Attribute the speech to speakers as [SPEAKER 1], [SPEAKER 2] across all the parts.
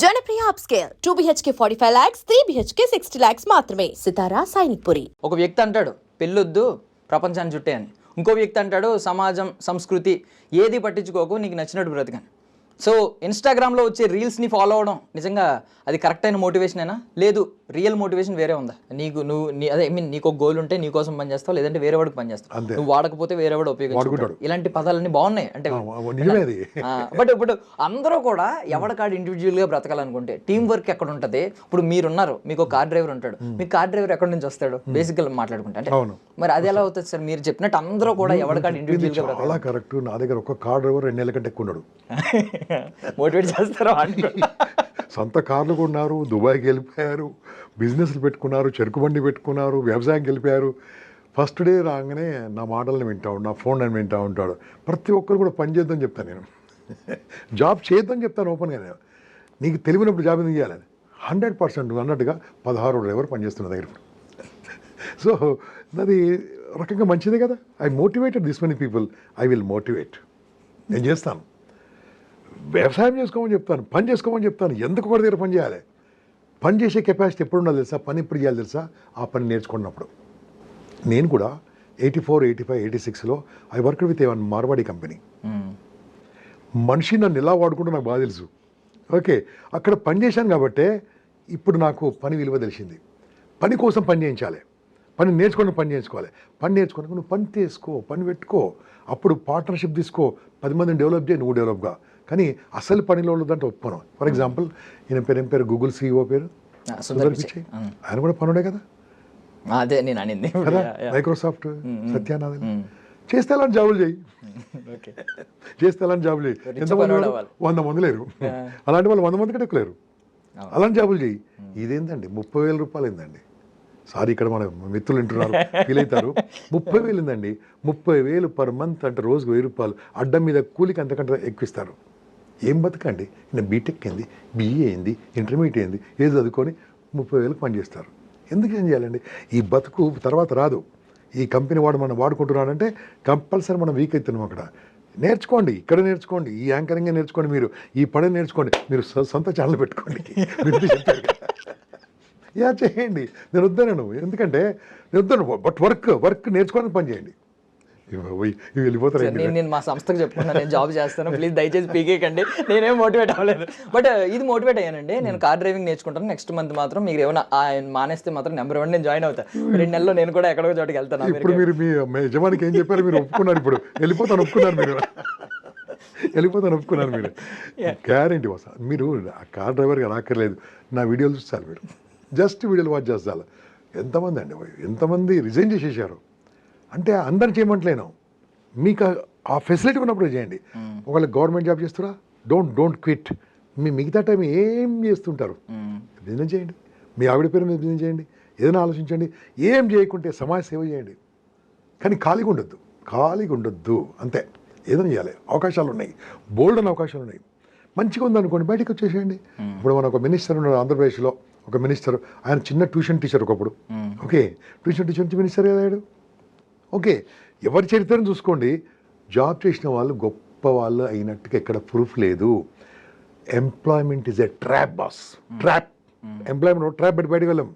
[SPEAKER 1] Janapriya upscale. Two BHK forty five lakhs three BHK sixty lakhs మాత్రమే. సితారా సైనిక్ పురి
[SPEAKER 2] ఒక వ్యక్తి అంటాడు పెళ్ళొద్దు ప్రపంచాన్ని చుట్టే అని. ఇంకో వ్యక్తి అంటాడు సమాజం సంస్కృతి ఏది పట్టించుకోకు నీకు నచ్చినట్టు బ్రతకని. సో ఇన్స్టాగ్రామ్లో వచ్చే రీల్స్ని ఫాలో అవడం నిజంగా అది కరెక్ట్ అయిన మోటివేషన్ అయినా లేదు రియల్ మోటివేషన్ వేరే ఉందా? నీకు నువ్వు నీ అదే ఐ మీన్ నీకు ఒక గోల్ ఉంటే నీ కోసం పనిచేస్తావు లేదంటే వేరే వాడికి పనిచేస్తావు. నువ్వు వాడకపోతే వేరే వాడు ఉపయోగించుకుంటాడు. ఇలాంటి పదాలన్నీ బాగున్నాయి. అంటే. బట్ ఇప్పుడు అందరూ కూడా ఎవరికాడు ఇండివిజువల్గా బ్రతకాలనుకుంటే టీం వర్క్ ఎక్కడ ఉంటది? ఇప్పుడు మీరున్నారు మీకు కార్ డ్రైవర్ ఉంటాడు. మీ కార్ డ్రైవర్ ఎక్కడి నుంచి వస్తాడు? బేసిక్గా మాట్లాడుకుంటే అంటే. మరి అది ఎలా అవుతుంది సార్? మీరు చెప్పినట్టు అందరూ కూడా ఎవరికాడు
[SPEAKER 3] ఇది
[SPEAKER 2] ఇండివిజువల్గా
[SPEAKER 3] చాలా కరెక్ట్ నా దగ్గర ఒక కార్ డ్రైవర్ రెండు నెలల కంటే ఎక్కువ ఉన్నాడు.
[SPEAKER 2] మోటివేట్ చేస్తారో
[SPEAKER 3] సొంత కార్లు కొన్నారు దుబాయ్కి వెళ్ళిపోయారు బిజినెస్లు పెట్టుకున్నారు చెరుకు బండి పెట్టుకున్నారు వ్యవసాయంకి వెళ్ళిపోయారు ఫస్ట్ డే రాగానే నా మాటలను వింటా ఉంటాడు నా ఫోన్ నేను వింటా ఉంటాడు. ప్రతి ఒక్కరు కూడా పని చేద్దాం చెప్తాను నేను. జాబ్ చేద్దాం చెప్తాను ఓపెన్గా నేను. నీకు తెలివినప్పుడు జాబ్ ఎందుకు చేయాలని హండ్రెడ్ పర్సెంట్ అన్నట్టుగా పదహారు డ్రైవర్ పనిచేస్తున్న దగ్గర. సో అది రకంగా మంచిదే కదా. I motivated this many people. I will motivate. నేను చేస్తాను. వ్యవసాయం చేసుకోమని చెప్తాను పని చేసుకోమని చెప్తాను. ఎందుకు ఒకటి దగ్గర పని చేయాలి? పని చేసే కెపాసిటీ ఎప్పుడు ఉండాలి తెలుసా? పని ఎప్పుడు చేయాలి తెలుసా? ఆ పని నేర్చుకున్నప్పుడు. నేను కూడా eighty four eighty five eighty సిక్స్లో I work with one Marwadi company మనిషి నన్ను ఎలా వాడుకుంటూ నాకు బాగా తెలుసు. ఓకే అక్కడ పని చేశాను కాబట్టే ఇప్పుడు నాకు పని విలువ తెలిసింది. పని కోసం పని చేయించాలి. పని నేర్చుకొని పని చేయించుకోవాలి. పని నేర్చుకొని నువ్వు పని తీసుకో పని పెట్టుకో. అప్పుడు పార్ట్నర్షిప్ తీసుకో. పది మందిని డెవలప్ చేయి నువ్వు డెవలప్గా కానీ అసలు పనిలో ఉన్నదంటే ఒప్పుకోను. ఫర్ ఎగ్జాంపుల్ ఈయన పేరు ఏం పేరు? గూగుల్ సీఈఓ పేరు?
[SPEAKER 2] ఆ, సుందర్
[SPEAKER 3] సుందర్
[SPEAKER 2] పిచై.
[SPEAKER 3] పిచై ఆయన కూడా పనుడే కదా?
[SPEAKER 2] అదే నేను అనింది.
[SPEAKER 3] మైక్రోసాఫ్ట్ సత్యానాథన్. చేస్తే అలాంటి జాబులు చేయి. చేస్తే అలాంటి జాబులు చేయి? ఎంతమంది?
[SPEAKER 2] అవ్వాలి.
[SPEAKER 3] వంద మంది లేరు. అలాంటి వాళ్ళు వంద మంది కంటే ఎక్కువ లేరు. అలాంటి జాబులు చేయి. ఇదేందండి? ముప్పై వేల రూపాయలు ఏందండి? సారీ ఇక్కడ మన మిత్రులు వింటున్నారు ఫీల్ అవుతారు. ముప్పై వేలు ఏందండి? ముప్పై వేలు పర్ మంత్ అంటే రోజుకు వెయ్యి రూపాయలు. అడ్డం మీద కూలికి అంతకంటే ఎక్కువిస్తారు ఏం బతకండి? నేను బీటెక్ అయింది బీఏ అయింది ఇంటర్మీడియట్ అయింది ఏది చదువుకొని ముప్పై వేలకు పనిచేస్తారు ఎందుకు ఏం చేయాలండి? ఈ బతుకు తర్వాత రాదు. ఈ కంపెనీ వాడు మనం వాడుకుంటున్నాడంటే కంపల్సరీ మనం వీక్ అవుతున్నాం అక్కడ. నేర్చుకోండి ఇక్కడ నేర్చుకోండి ఈ యాంకరింగ్ నేర్చుకోండి మీరు ఈ పని నేర్చుకోండి మీరు సొంత ఛానల్ పెట్టుకోండి. యా చేయండి. నేను వద్దనను ఎందుకంటే నేను వద్దను బట్ వర్క్ వర్క్ నేర్చుకోవడానికి పని చేయండి. వెళ్ళిపోతారు
[SPEAKER 2] నేను నేను మా సంస్థకు చెప్పుకున్నాను నేను జాబ్ చేస్తాను. ప్లీజ్ దయచేసి పీకేకండి నేనేం మోటివేట్ అవ్వలేదు. బట్ ఇది మోటివేట్ అయ్యానండి. నేను కార్ డ్రైవింగ్ నేర్చుకుంటాను. నెక్స్ట్ మంత్ మాత్రం మీరు ఏమైనా ఆ, మానేస్తే మాత్రం నెంబర్ వన్ నేను జాయిన్ అవుతాను రెండు నెలల్లో నేను కూడా ఎక్కడో చోటుకి వెళ్తాను
[SPEAKER 3] ఇప్పుడు మీరు మీ యజమానికి ఏం చెప్పారు? మీరు ఒప్పుకున్నారు ఇప్పుడు. వెళ్ళిపోతాను ఒప్పుకున్నారు మీరు. వెళ్ళిపోతాను ఒప్పుకున్నారు మీరు. గ్యారంటీ వస్తా మీరు ఆ కార్ డ్రైవర్గా రాకర్లేదు నా వీడియోలు చూస్తారు మీరు. జస్ట్ వీడియోలు వాచ్ చేస్తారు. ఎంతమంది అండి ఎంతమంది రిజైన్ చేసేసారు? అంటే అందరు చేయమంటలేను. మీకు ఆ- ఫెసిలిటీ ఉన్నప్పుడు చేయండి. ఒకవేళ గవర్నమెంట్ జాబ్ చేస్తారా? డోంట్ డోంట్ క్విట్ మీ మిగతా టైం ఏం చేస్తుంటారు? బిజినెస్ చేయండి. మీ ఆవిడ పేరు మీద బిజినెస్ చేయండి. ఏదైనా ఆలోచించండి. ఏం చేయకుంటే సమాజ సేవ చేయండి. కానీ ఖాళీగా ఉండొద్దు. ఖాళీగా ఉండొద్దు. అంతే. ఏదైనా చేయాలి. అవకాశాలు ఉన్నాయి. బోల్డ్ అని అవకాశాలు ఉన్నాయి. మంచిగా ఉందనుకోండి బయటకు వచ్చేసేయండి. ఇప్పుడు మన ఒక మినిస్టర్ ఉన్నాడు ఆంధ్రప్రదేశ్లో. ఒక మినిస్టర్ ఆయన చిన్న ట్యూషన్ టీచర్ ఒకప్పుడు. ఓకే ట్యూషన్ టీచర్ నుంచి మినిస్టర్ అయ్యాడు. ఓకే ఎవరి చరిత్రను చూసుకోండి. జాబ్ చేసిన వాళ్ళు గొప్ప వాళ్ళు అయినట్టుగా ఎక్కడ ప్రూఫ్ లేదు. Employment is a trap boss trap employment trap పెట్టి బయటకు వెళ్ళాం.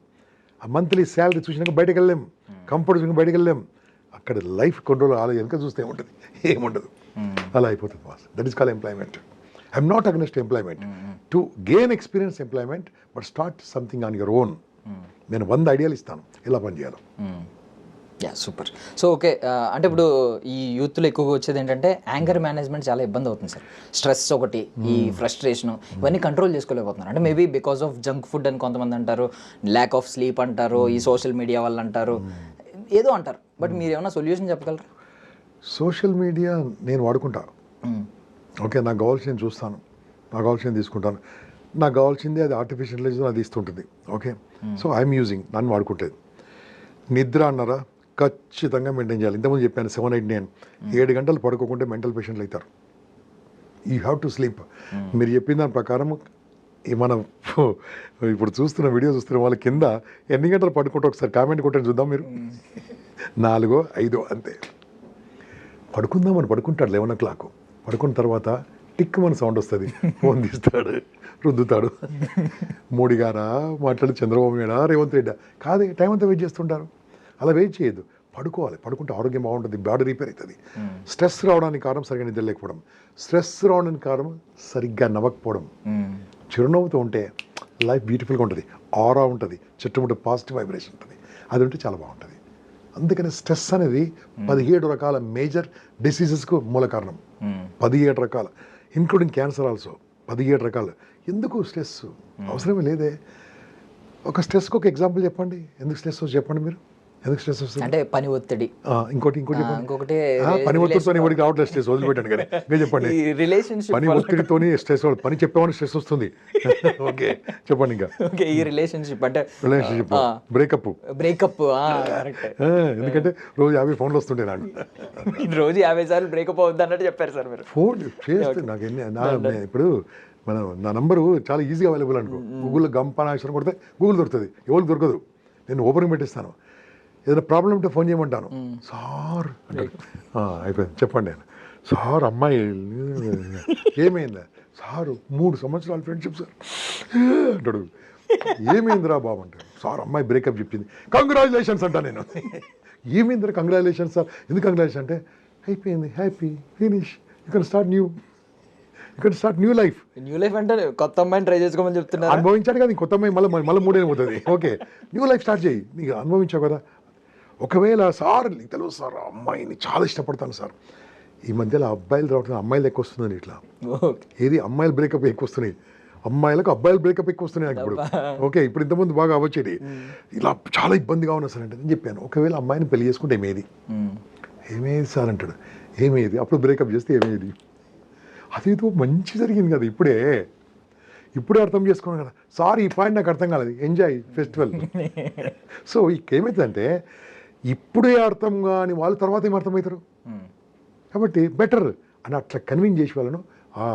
[SPEAKER 3] ఆ మంత్లీ శాలరీ చూసినాక బయటకు వెళ్ళాం. కంఫర్ట్ చూసినాక బయటకు వెళ్ళాం. అక్కడ లైఫ్ కంట్రోల్ ఆలో వెనక చూస్తే ఏముంటుంది? ఏముండదు. అలా అయిపోతుంది boss that is call employment I'm not against employment to gain experience employment but start something on your own నేను వంద ఐడియాలు ఇస్తాను. ఇలా పని చేయాలి
[SPEAKER 2] యా సూపర్ సో ఓకే అంటే ఇప్పుడు ఈ యూత్లో ఎక్కువగా వచ్చేది ఏంటంటే యాంగర్ మేనేజ్మెంట్ చాలా ఇబ్బంది అవుతుంది సార్. స్ట్రెస్ ఒకటి ఈ ఫ్రస్ట్రేషన్ ఇవన్నీ కంట్రోల్ చేసుకోలేకపోతున్నారు. అంటే maybe because of junk food అని కొంతమంది అంటారు ల్యాక్ ఆఫ్ స్లీప్ అంటారు ఈ సోషల్ మీడియా వల్ల అంటారు ఏదో అంటారు. బట్ మీరు ఏమైనా సొల్యూషన్ చెప్పగలరా?
[SPEAKER 3] సోషల్ మీడియా నేను వాడుకుంటా. ఓకే నాకు కావాల్సింది చూస్తాను. నాకు కావాల్సింది తీసుకుంటాను. నాకు కావాల్సింది అది ఆర్టిఫిషియల్ ఇంటెలిజెన్స్ అది ఇస్తుంటుంది. ఓకే సో ఐఎమ్ యూజింగ్ నన్ను వాడుకుంటేది నిద్ర అన్నారా? ఖచ్చితంగా మెయింటైన్ చేయాలి. ఇంతకుముందు చెప్పాను సెవెన్ ఎయిట్ నైన్ ఏడు గంటలు పడుకోకుంటే మెంటల్ పేషెంట్లు అవుతారు. యూ హ్యావ్ టు స్లీప్ మీరు చెప్పిన దాని ప్రకారం మనం ఇప్పుడు చూస్తున్న వీడియో చూస్తున్న వాళ్ళ కింద ఎన్ని గంటలు పడుకుంటే ఒకసారి కామెంట్ కొట్టండి చూద్దాం మీరు. నాలుగో ఐదో అంతే. పడుకుందామని పడుకుంటాడు లెవెన్ ఓ క్లాక్. పడుకున్న తర్వాత టిక్ మన సౌండ్ వస్తుంది. ఫోన్ తీస్తాడు రుద్దుతాడు. మోడీ గారా మాట్లాడి చంద్రబాబు నాయుడా రేవంత్ రెడ్డా. కాదే టైం అంతా వెయిట్ చేస్తుంటారు. అలా వెయిట్ చేయొద్దు. పడుకోవాలి. పడుకుంటే ఆరోగ్యం బాగుంటుంది బాడీ రిపేర్ అవుతుంది. స్ట్రెస్ రావడానికి కారణం సరిగ్గా నిద్ర లేకపోవడం. స్ట్రెస్ రావడానికి కారణం సరిగ్గా నవ్వకపోవడం. చిరునవ్వుతో ఉంటే లైఫ్ బ్యూటిఫుల్గా ఉంటుంది. ఆరా ఉంటుంది. చుట్టుముట్టు పాజిటివ్ వైబ్రేషన్ ఉంటుంది. అది ఉంటే చాలా బాగుంటుంది. అందుకని స్ట్రెస్ అనేది పదిహేడు రకాల మేజర్ డిసీజెస్కు మూల కారణం. పదిహేడు రకాల ఇంక్లూడింగ్ క్యాన్సర్ ఆల్సో. పదిహేడు రకాలు. ఎందుకు స్ట్రెస్ అవసరమే లేదే. ఒక స్ట్రెస్కి ఒక ఎగ్జాంపుల్ చెప్పండి. ఎందుకు స్ట్రెస్ చెప్పండి మీరు? ఎందుకు స్ట్రెస్ వస్తుంది?
[SPEAKER 2] అంటే పని ఒత్తిడి.
[SPEAKER 3] ఇంకోటి ఇంకోటి
[SPEAKER 2] ఇంకొకటి
[SPEAKER 3] పని ఒత్తిడితో ఎవరికి రావట్లేదు స్ట్రెస్ వదిలిపెట్టండి కానీ మీరు చెప్పండి.
[SPEAKER 2] రిలేషన్షిప్
[SPEAKER 3] పని ఒత్తిడితోని స్ట్రెస్ పని చెప్పేవాడిని స్ట్రెస్ వస్తుంది. ఓకే చెప్పండి ఇంకా.
[SPEAKER 2] ఓకే ఈ రిలేషన్షిప్ అంటే
[SPEAKER 3] రిలేషన్షిప్ బ్రేకప్
[SPEAKER 2] బ్రేకప్
[SPEAKER 3] ఎందుకంటే రోజు యాభై ఫోన్లు వస్తుంటాయి నాకు.
[SPEAKER 2] రోజు యాభై సార్లు బ్రేకప్ అవుద్ది అన్నట్టు చెప్పారు సార్ మీరు.
[SPEAKER 3] ఫోన్ చేస్తే నాకు ఎన్ని ఇప్పుడు మన నా నంబరు చాలా ఈజీగా అవైలబుల్ అనుకో. గూగుల్లో గంపనాక్షరం కొడితే గూగుల్ దొరుకుతుంది. ఎవరికి దొరకదు. నేను ఓపెన్ పెట్టిస్తాను. ఏదైనా ప్రాబ్లం ఉంటే ఫోన్ చేయమంటాను. సార్ అంటాడు. "ఆ, అయిపోయింది. చెప్పండి నేను సార్ అమ్మాయి. ఏమైందా? సార్ మూడు సంవత్సరాల ఫ్రెండ్షిప్ సార్. అంటాడు. ఏమైందిరా బాబు? అంటాడు. సార్ అమ్మాయి బ్రేకప్ చెప్పింది. కంగ్రాచులేషన్స్ అంటా నేను. ఏమైందిరా? Congratulations sir. ఎందుకు కంగ్రాచులేషన్ అంటే అయిపోయింది. Happy finish can start new can start new life
[SPEAKER 2] new life అంటే కొత్త అమ్మాయిని ట్రై చేసుకోమని చెప్తున్నారు.
[SPEAKER 3] అనుభవించాడు కదా కొత్త అమ్మాయి మళ్ళీ మళ్ళీ పోతుంది. ఓకే న్యూ లైఫ్ స్టార్ట్ చేయి. నీకు అనుభవించావు కదా. ఒకవేళ సార్ నీకు తెలుసు సార్ అమ్మాయిని చాలా ఇష్టపడతాను సార్. ఈ మధ్యలో అబ్బాయిలు రావట్లేదు అమ్మాయిలు ఎక్కువ వస్తుందని ఇట్లా. ఏది? అమ్మాయిలు బ్రేకప్ ఎక్కువ వస్తున్నాయి. అమ్మాయిలకు అబ్బాయిలు బ్రేకప్ ఎక్కువ వస్తున్నాయి నాకు ఇప్పుడు. ఓకే ఇప్పుడు ఇంతకుముందు బాగా అవ్వచ్చేది. ఇలా చాలా ఇబ్బందిగా ఉన్నా సార్ అంటే నేను చెప్పాను. ఒకవేళ అమ్మాయిని పెళ్ళి చేసుకుంటే ఏమేది. ఏమేది సార్ అంటాడు. ఏమేది? అప్పుడు బ్రేకప్ చేస్తే ఏమేది? అదేదో మంచి జరిగింది కదా ఇప్పుడే. ఇప్పుడే అర్థం చేసుకున్నాను కదా. సార్ ఈ పాయింట్ నాకు అర్థం కాలేదు. Enjoy festival. సో ఏమవుతుందంటే ఇప్పుడే అర్థం కాని వాళ్ళు తర్వాత ఏం అర్థమవుతారు. కాబట్టి బెటర్ అని అట్లా కన్విన్స్ చేసి వాళ్ళను ఆ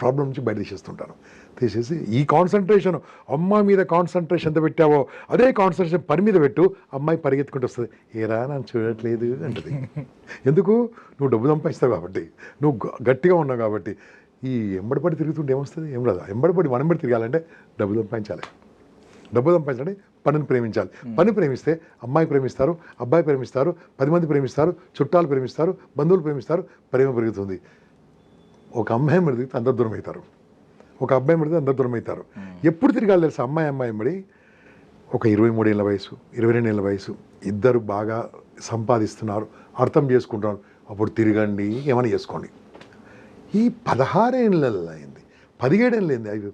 [SPEAKER 3] ప్రాబ్లం నుంచి బయట తీసేస్తుంటాను తీసేసి ఈ కాన్సన్ట్రేషన్ అమ్మాయి మీద కాన్సన్ట్రేషన్ ఎంత పెట్టావో అదే కాన్సన్ట్రేషన్ పని మీద పెట్టు అమ్మాయి పరిగెత్తుకుంటూ వస్తుంది. ఏరా నన్ను చూడట్లేదు అంటది. ఎందుకు? నువ్వు డబ్బు సంపాదిస్తావు కాబట్టి నువ్వు గట్టిగా ఉన్నావు కాబట్టి ఈ ఎంబడిపడి తిరుగుతుంటే ఏమొస్తుంది? ఏం రాదు? ఎంబడిపడి మనం పడి తిరగాలంటే డబ్బు సంపాదించాలి. డబ్బు సంపాదించాలంటే పనిని ప్రేమించాలి. పని ప్రేమిస్తే అమ్మాయి ప్రేమిస్తారు అబ్బాయి ప్రేమిస్తారు పది మంది ప్రేమిస్తారు చుట్టాలు ప్రేమిస్తారు బంధువులు ప్రేమిస్తారు ప్రేమ పెరుగుతుంది. ఒక అమ్మాయి మడితే అందరు దూరం అవుతారు. ఒక అబ్బాయి మడితే అందరు దూరం అవుతారు. ఎప్పుడు తిరగాలి తెలుసా అమ్మాయి అమ్మాయి మడి ఒక ఇరవై మూడేళ్ళ వయసు ఇరవై రెండేళ్ళ వయసు. ఇద్దరు బాగా సంపాదిస్తున్నారు అర్థం చేసుకుంటున్నారు. అప్పుడు తిరగండి ఏమైనా చేసుకోండి. ఈ పదహారేళ్ళలో అయింది పదిహేడేళ్ళు అయింది అవి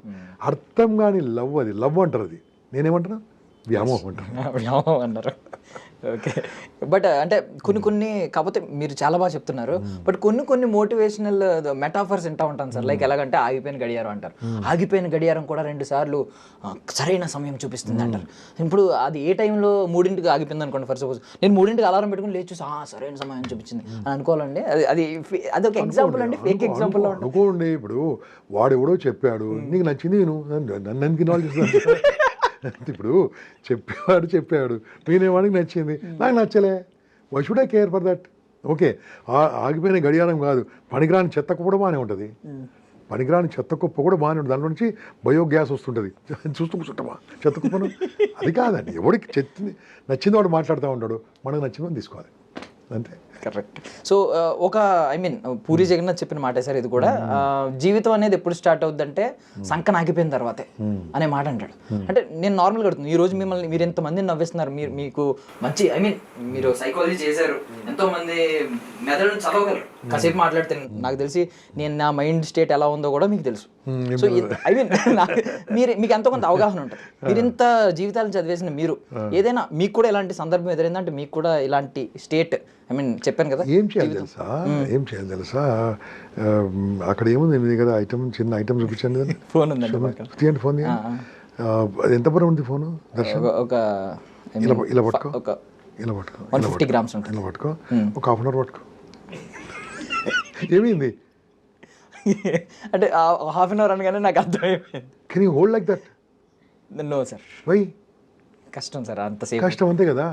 [SPEAKER 3] అర్థం కాని లవ్ అది లవ్ అంటారు అది. నేనేమంటున్నా? వ్యామోహం అంటాను
[SPEAKER 2] వ్యామోహం అన్నారు ఓకే. బట్ అంటే కొన్ని కొన్ని కాకపోతే మీరు చాలా బాగా చెప్తున్నారు బట్ కొన్ని కొన్ని మోటివేషనల్ మెటాఫర్స్ వింటా ఉంటాను సార్. లైక్ ఎలాగంటే ఆగిపోయిన గడియారం అంటారు. ఆగిపోయిన గడియారం కూడా రెండు సార్లు సరైన సమయం చూపిస్తుంది అంటారు. ఇప్పుడు అది ఏ టైంలో మూడింటికి ఆగిపోయింది అనుకోండి ఫర్ సపోజ్. నేను మూడింటికి అలారం పెట్టుకుని లేచి చూసి "ఆ, సరైన సమయం చూపించింది. అని అనుకోవాలండి. అది అది అది ఒక ఎగ్జాంపుల్ అండి. ఫేక్ ఎగ్జాంపుల్
[SPEAKER 3] అనుకో- అనుకోండి. ఇప్పుడు వాడు ఎవడో చెప్పాడు నీకు నచ్చింది నేను నన్ను నన్ను ఇప్పుడు చెప్పేవాడు చెప్పాడు. నేనేవాడికి నచ్చింది. నాకు నచ్చలే. Why should I care for that okay ఆగిపోయిన గడియారం కాదు. పనికిరాని చెత్త కూడా బాగానే ఉంటుంది. పనికిరాని చెత్త కుప్ప కూడా బాగానే ఉంటుంది. దాంట్లో నుంచి బయోగ్యాస్ వస్తుంటుంది. చూస్తూ కూర్చుంటామా చెత్త కుప్పను? అది కాదండి. ఎవడికి చెత్త నచ్చింది వాడు మాట్లాడుతూ ఉంటాడు. మనకు నచ్చిందని తీసుకోవాలి. అంతే.
[SPEAKER 2] కరెక్ట్. సో ఒక ఐ మీన్ పూరి జగన్నాథ్ చెప్పిన మాట సార్ ఇది కూడా. ఆ, జీవితం అనేది ఎప్పుడు స్టార్ట్ అవుద్దంటే సంకన ఆగిపోయిన తర్వాతే అనే మాట అంటాడు. అంటే నేను నార్మల్గా అడుగుతుంది ఈ రోజు మిమ్మల్ని మీరు ఎంతమంది నవ్విస్తున్నారు? మీరు మీకు మంచి ఐ మీన్ మీరు సైకాలజీ చేశారు. ఎంతో మంది మెదడు చదవగలరు కాసేపు మాట్లాడితే నాకు తెలిసి నేను నా మైండ్ స్టేట్ ఎలా ఉందో కూడా మీకు తెలుసు. సో ఐ మీన్ మీరు మీకు ఎంతో కొంత అవగాహన ఉంటుంది. మీరు ఇంత జీవితాలు చదివేసిన మీరు ఏదైనా మీకు కూడా ఇలాంటి సందర్భం ఎదురైందంటే మీకు కూడా ఇలాంటి స్టేట్ ఐ మీన్ చెప్పాను కదా
[SPEAKER 3] ఏం చేయాలి తెలుసా? ఏం చేయాలి తెలుసా? అక్కడ ఏముంది మీ దగ్గర? ఐటమ్ చిన్న ఐటమ్ చూపించండి కదా.
[SPEAKER 2] ఫోన్ ఉందండి.
[SPEAKER 3] తీయండి ఫోన్ ఎంత బరువు ఉంది ఫోను దర్శన్?
[SPEAKER 2] ఒక-
[SPEAKER 3] ఇలా ఇలా పట్టుకో.
[SPEAKER 2] ఒక
[SPEAKER 3] ఇలా పట్టుకో ఇలా పట్టుకో.
[SPEAKER 2] గ్రామ్స్ ఉంటుంది.
[SPEAKER 3] ఇలా పట్టుకో. ఒక హాఫ్ అన్ అవర్ పట్టుకో. ఏమైంది?
[SPEAKER 2] అంటే హాఫ్ అన్ అవర్ అనగానే నాకు అర్థమైపోయింది.
[SPEAKER 3] Can you hold like that
[SPEAKER 2] no sir
[SPEAKER 3] why
[SPEAKER 2] కష్టం సార్ అంతసేపు
[SPEAKER 3] కష్టం అంతే కదా.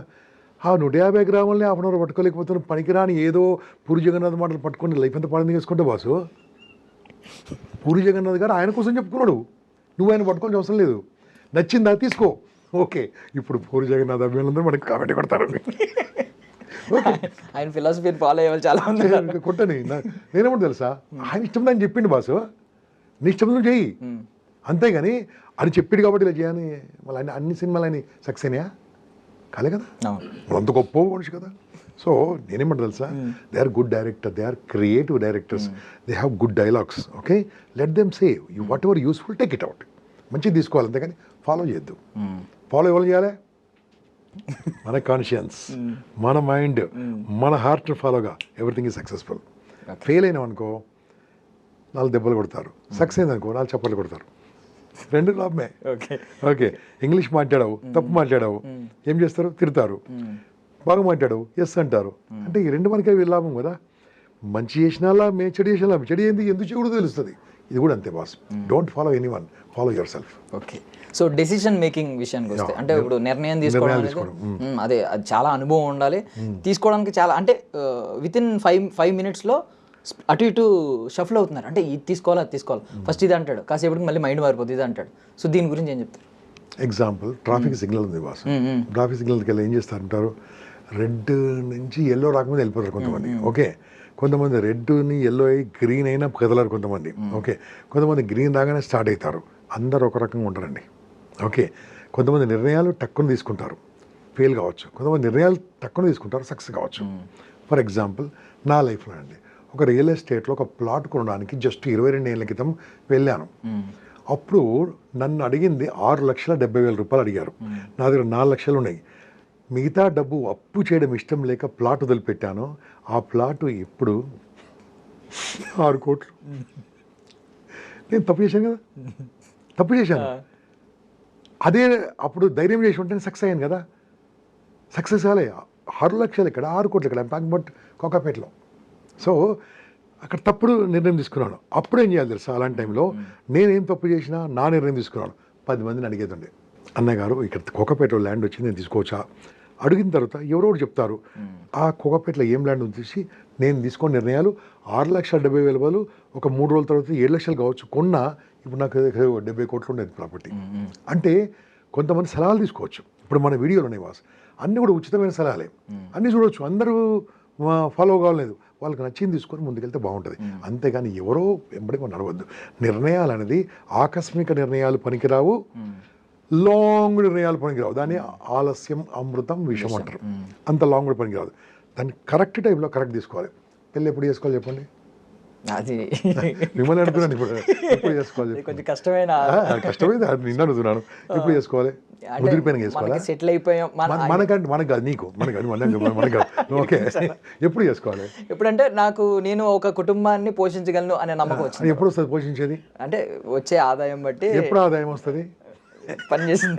[SPEAKER 3] ఆ నూట యాభై గ్రాములని హాఫ్ అన్ అవర్ పట్టుకోలేకపోతున్నాను పనికిరాని ఏదో పూరి జగన్నాథ్ మాటలు పట్టుకొని లైఫ్ అంతా పాడింది చేసుకుంటే బాసు. పూరి జగన్నాథ్ గారు ఆయన కోసం చెప్పుకున్నాడు. నువ్వు ఆయన పట్టుకోవాల్సిన అవసరం లేదు. నచ్చిందా తీసుకో. ఓకే. ఇప్పుడు పూరి జగన్నాథ్ అభిమానులందరూ మనకి కామెంట్ కొడతారు.
[SPEAKER 2] ఆయన ఫిలాసఫీని ఫాలో అయ్యే చాలా
[SPEAKER 3] ఇంకా కొట్టని నేనేమంటే తెలుసా? ఆయన ఇష్టం అని చెప్పిండు బాసు. నీ ఇష్టం చెయ్యి. అంతేగాని అది చెప్పిండు కాబట్టి ఇలా చేయని మళ్ళీ అన్ని సినిమాలు అని సక్సెస్ అయినాయా? కాలే కదా. అంత గొప్ప మనిషి కదా. సో నేనేమంటా తెలుసా? They are good director they are creative directors they have good dialogues okay let them say you whatever useful take it out మంచిది తీసుకోవాలి అంతేగాని ఫాలో చేయొద్దు. ఫాలో ఎవరు చేయాలి? మన కాన్షియన్స్ మన మైండ్ మన హార్ట్ ఫాలోగా ఎవ్రీథింగ్ ఈజ్ సక్సెస్ఫుల్ ఫెయిల్ అయినాం అనుకో నాలుగు దెబ్బలు కొడతారు. సక్సెస్ అయింది అనుకో నాలుగు చప్పట్లు కొడతారు. రెండు లాభమే.
[SPEAKER 2] ఓకే
[SPEAKER 3] ఓకే ఇంగ్లీష్ మాట్లాడావు తప్పు మాట్లాడావు. ఏం చేస్తారు? తిడతారు. బాగా మాట్లాడావు ఎస్ అంటారు. అంటే ఈ రెండు మనకే లాభం కదా. మంచి చేసినా లాభమే చెడు చేసిన లాభం చెడు ఏంది? ఎందుకు చేయకూడదు తెలుస్తుంది. ఇది కూడా అంతే boss don't follow anyone follow yourself
[SPEAKER 2] okay so decision making విషయానికి వస్తే అంటే ఇప్పుడు నిర్ణయం తీసుకోవడం అనేది అదే అది చాలా అనుభవం ఉండాలి. తీసుకోవడానికి చాలా అంటే విత్ ఇన్ ఫైవ్ ఫైవ్ మినిట్స్లో అటు ఇటు షఫల్ అవుతున్నారు. అంటే ఇది తీసుకోవాలి అది తీసుకోవాలి. ఫస్ట్ ఇది అంటాడు. కాసేపటికి మళ్ళీ మైండ్ మారిపోతుంది ఇది అంటాడు. సో దీని గురించి ఏం చెప్తారు?
[SPEAKER 3] ఎగ్జాంపుల్ ట్రాఫిక్ సిగ్నల్ ఉంది బాస్. ట్రాఫిక్ సిగ్నల్కి వెళ్ళి ఏం చేస్తారంటారు? రెడ్ నుంచి ఎల్లో రాకముందు వెళ్ళిపోతారు కొంతమంది. ఓకే కొంతమంది రెడ్ని ఎల్లో అయ్యి గ్రీన్ అయినా కదలరు కొంతమంది. ఓకే కొంతమంది గ్రీన్ రాగానే స్టార్ట్ అవుతారు. అందరు ఒక రకంగా ఉంటారండి ఓకే. కొంతమంది నిర్ణయాలు టక్కున తీసుకుంటారు. ఫెయిల్ కావచ్చు. కొంతమంది నిర్ణయాలు టక్కున తీసుకుంటారు. సక్సెస్ కావచ్చు. ఫర్ ఎగ్జాంపుల్ నా లైఫ్లో అండి. ఒక రియల్ ఎస్టేట్లో ఒక ప్లాట్ కొనడానికి జస్ట్ ఇరవై రెండు ఏళ్ళ క్రితం వెళ్ళాను. అప్పుడు నన్ను అడిగింది ఆరు లక్షల డెబ్బై వేల రూపాయలు అడిగారు. నా దగ్గర నాలుగు లక్షలు ఉన్నాయి. మిగతా డబ్బు అప్పు చేయడం ఇష్టం లేక ప్లాట్ వదిలిపెట్టాను. ఆ ప్లాట్ ఇప్పుడు ఆరు కోట్లు. నేను తప్పు చేశాను కదా? తప్పు చేశాను. అదే అప్పుడు ధైర్యం చేసి ఉంటే సక్సెస్ అయ్యాను కదా. సక్సెస్ కాలే. ఆరు లక్షలు ఇక్కడ ఆరు కోట్లు ఇక్కడ. Talking but కోకాపేటలో. సో అక్కడ తప్పుడు నిర్ణయం తీసుకున్నాను. అప్పుడు ఏం చేయాలి తెలుసా? అలాంటి టైంలో నేనేం తప్పు చేసినా నా నిర్ణయం తీసుకున్నాను. పది మందిని అడిగేదండి అన్నయ్య గారు ఇక్కడ కోకపేటలో ల్యాండ్ వచ్చింది నేను తీసుకోవచ్చా? అడిగిన తర్వాత ఎవరో చెప్తారు. ఆ కోకపేటలో ఏం ల్యాండ్ ఉంది చూసి నేను తీసుకున్న నిర్ణయాలు ఆరు లక్షల డెబ్బై వేల బదులు ఒక మూడు రోజుల తర్వాత ఏడు లక్షలు కావచ్చు. కొన్నా ఇప్పుడు నాకు డెబ్బై కోట్లు ఉండేది ప్రాపర్టీ. అంటే కొంతమంది సలహాలు తీసుకోవచ్చు. ఇప్పుడు మన వీడియోలు ఉన్నాయి వాస్. అన్నీ కూడా ఉచితమైన సలహాలే. అన్నీ చూడవచ్చు అందరూ ఫాలో కావాలేదు. వాళ్ళకి నచ్చింది తీసుకొని ముందుకెళ్తే బాగుంటుంది. అంతేగాని ఎవరో వెంబడి నడవద్దు. నిర్ణయాలు అనేది ఆకస్మిక నిర్ణయాలు పనికిరావు. లాంగ్ నిర్ణయాలు పనికిరావు. దాన్ని ఆలస్యం అమృతం విషం అంటారు అంత లాంగ్ కూడా పనికిరాదు. దాన్ని కరెక్ట్ టైంలో కరెక్ట్ తీసుకోవాలి. పెళ్ళి ఎప్పుడు చేసుకోవాలి చెప్పండి?
[SPEAKER 2] అది
[SPEAKER 3] మిమ్మల్ని అడుగుతున్నాను ఇప్పుడు. ఎప్పుడు చేసుకోవాలి
[SPEAKER 2] కొంచెం కష్టమైన
[SPEAKER 3] కష్టమైంది. నిన్న అడుగుతున్నాను. ఎప్పుడు చేసుకోవాలి? ముదిరిపోయిన చేసుకోవాలా?
[SPEAKER 2] సెటిల్ అయిపోయాం. మన
[SPEAKER 3] మన- మనకంటే మనకు కాదు నీకు. మనకు మనకు ఓకే. ఎప్పుడు చేసుకోవాలి?
[SPEAKER 2] ఎప్పుడంటే నాకు నేను ఒక కుటుంబాన్ని పోషించగలను అనే నమ్మకం వచ్చింది.
[SPEAKER 3] ఎప్పుడు వస్తుంది పోషించేది?
[SPEAKER 2] అంటే వచ్చే ఆదాయం బట్టి
[SPEAKER 3] ఎప్పుడు ఆదాయం వస్తుంది?
[SPEAKER 2] పని చేసిన